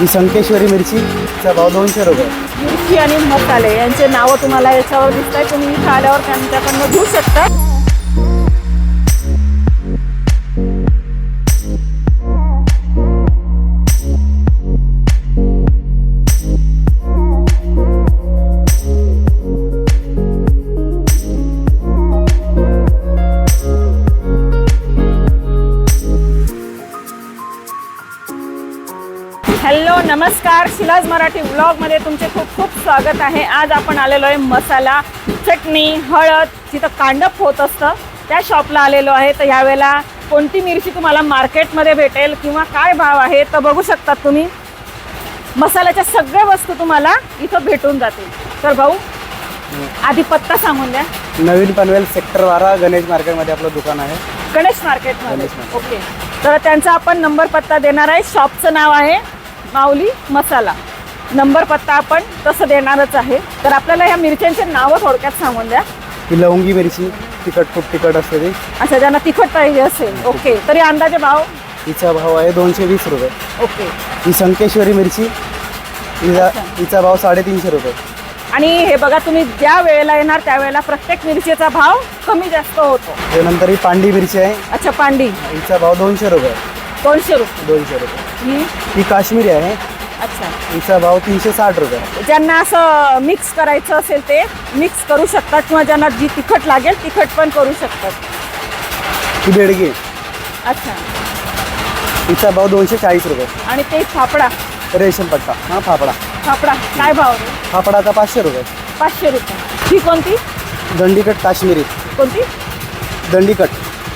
ही संकेश्वरी मिरचीचा भाव दोनशे रुपये. मिरची आणि मसाले यांचे नावं तुम्हाला याच्यावर दिसत आहे तुम्ही इथं आल्यावर त्यांच्याकडनं घेऊ शकता. नमस्कार शिलाज मराठी ब्लॉगमध्ये तुमचे खूप खूप स्वागत आहे. आज आपण आलेलो आहे मसाला चटणी हळद जिथं कांडप होत असतं त्या शॉपला आलेलो आहे. तर यावेळेला कोणती मिरची तुम्हाला मार्केटमध्ये भेटेल किंवा काय भाव आहे तर बघू शकतात तुम्ही. मसाल्याच्या सगळ्या वस्तू तुम्हाला इथं भेटून जातील. तर भाऊ आधी पत्ता सांगून द्या. नवीन पनवेल सेक्टर बारा गणेश मार्केटमध्ये आपलं दुकान आहे. गणेश मार्केटमध्ये. ओके. तर त्यांचा आपण नंबर पत्ता देणार आहे. शॉपचं नाव आहे माऊली मसाला. नंबर पत्ता आपण तसं देणारच आहे. तर आपल्याला ह्या मिरच्यांचे नावं थोडक्यात सांगून द्या. ही लवंगी मिरची तिखट खूप तिखट असते ती. अच्छा ज्यांना तिखट पाहिजे असेल. ओके. तरी अंदाजे भाव? हिचा भाव आहे दोनशे वीस रुपये. ओके. ही संकेश्वरी मिरची हिचा हिचा भाव साडेतीनशे रुपये. आणि हे बघा तुम्ही ज्या वेळेला येणार त्यावेळेला प्रत्येक मिरचीचा भाव कमी जास्त होतो. त्यानंतर ही पांडी मिरची आहे. अच्छा पांडी. हिचा भाव दोनशे रुपये. दोनशे रुपये. दोनशे रुपये. ही ही काश्मीरी आहे. अच्छा. हिचा भाव तीनशे साठ रुपये ज्यांना असं मिक्स करायचं असेल ते मिक्स करू शकतात किंवा ज्यांना जी तिखट लागेल तिखट पण करू शकतात. ही बेडगी. अच्छा. हिचा भाव दोनशे चाळीस रुपये. आणि ते फाफडा. रेशीम पट्टा. हां फाफडा. फाफडा. काय भाव आहे? फाफडाचा पाचशे रुपये. पाचशे रुपये. ही कोणती? दंडीकट काश्मीरी. कोणती? दंडीकट.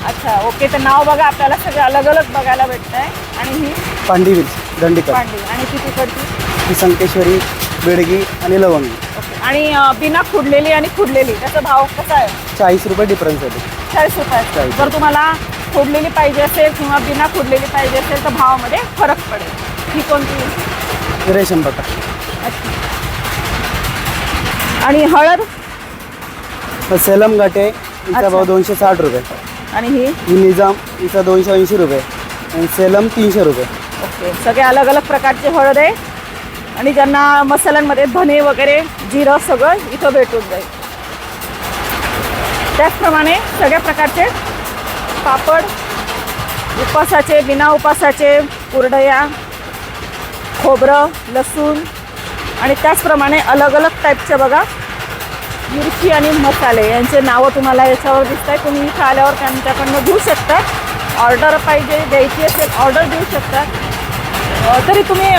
अच्छा ओके तर नाव बघा आपल्याला सगळे अलग अलग बघायला भेटत आहे आणि ही? पांडी मिरची दंडीकट पांडी. आणि ती तिकडची? ही संकेश्वरी बेडगी आणि लवंगी. ओके आणि अं, बिना खुडलेली आणि खुडलेली त्याचा भाव कसा आहे? चाळीस रुपये डिफरन्स आहे. चाळीस रुपये. चाळीस. जर तुम्हाला खुडलेली पाहिजे असेल किंवा बिना खुडलेली पाहिजे असेल तर भावामध्ये फरक पडेल. ही कोणती? रेशीम पट्टा अच्छा. आणि हळद? सेलम हिचा अच्छा. भाव दोनशे साठ रुपये. आणि ही? ही निजाम हिचा दोनशे ऐंशी रुपये. आणि सेलम तीनशे रुपये. ओके. सगळे अलग अलग प्रकारचे हळद आहे. आणि ज्यांना मसाल्यांमध्ये धने वगैरे जिरं सगळं इथं भेटून जाईल. त्याचप्रमाणे सगळ्या प्रकारचे पापड उपासाचे बिना उपासाचे कुरडया खोबरं लसूण आणि त्याचप्रमाणे अलग अलग टाईपचे बघा. मिरची आणि मसाले यांचे नावं तुम्हाला याच्यावर दिसत आहे तुम्ही इथं आल्यावर त्यांच्याकडनं घेऊ शकता. ऑर्डर पाहिजे द्यायची असेल ऑर्डर देऊ शकता. अ, तरी तुम्ही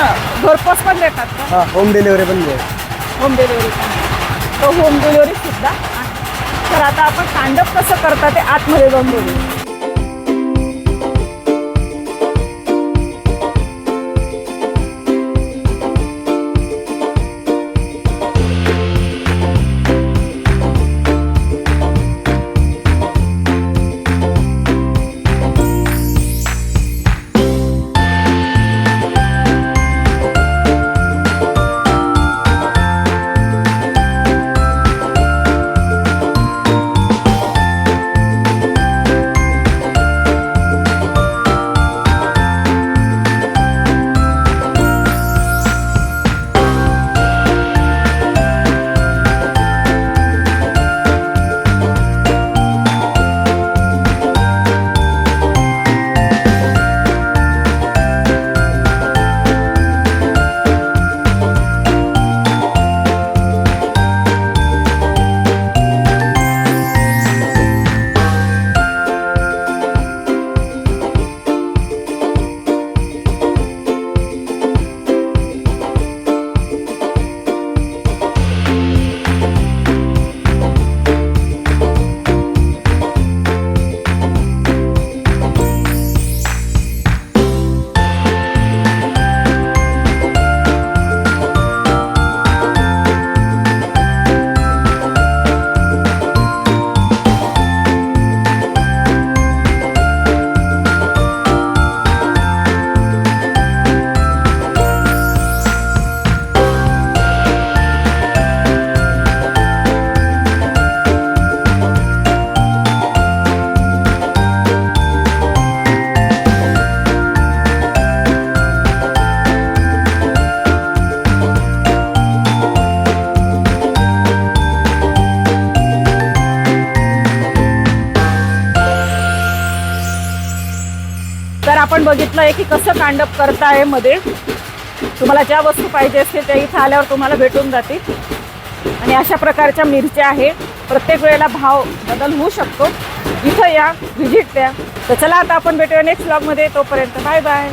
घरपोच पण देतात का? हां होम डिलिव्हरी पण मिळेल होम डिलिव्हरी पण. तो होम डिलिव्हरी सुद्धा आहे. तर आता आपण कांडप कसं करता ते आतमध्ये जाऊन बोलू आपण बघितलं आहे की कसं कांडप करता आहे मध्ये. तुम्हाला ज्या वस्तू पाहिजे असतील त्या इथं आल्यावर तुम्हाला भेटून जातील. आणि अशा प्रकारच्या मिरच्या आहे. प्रत्येक वेळेला भाव बदल होऊ शकतो. इथं या व्हिजिट द्या. तर चला आता आपण भेटूया नेक्स्ट ब्लॉगमध्ये तोपर्यंत बाय बाय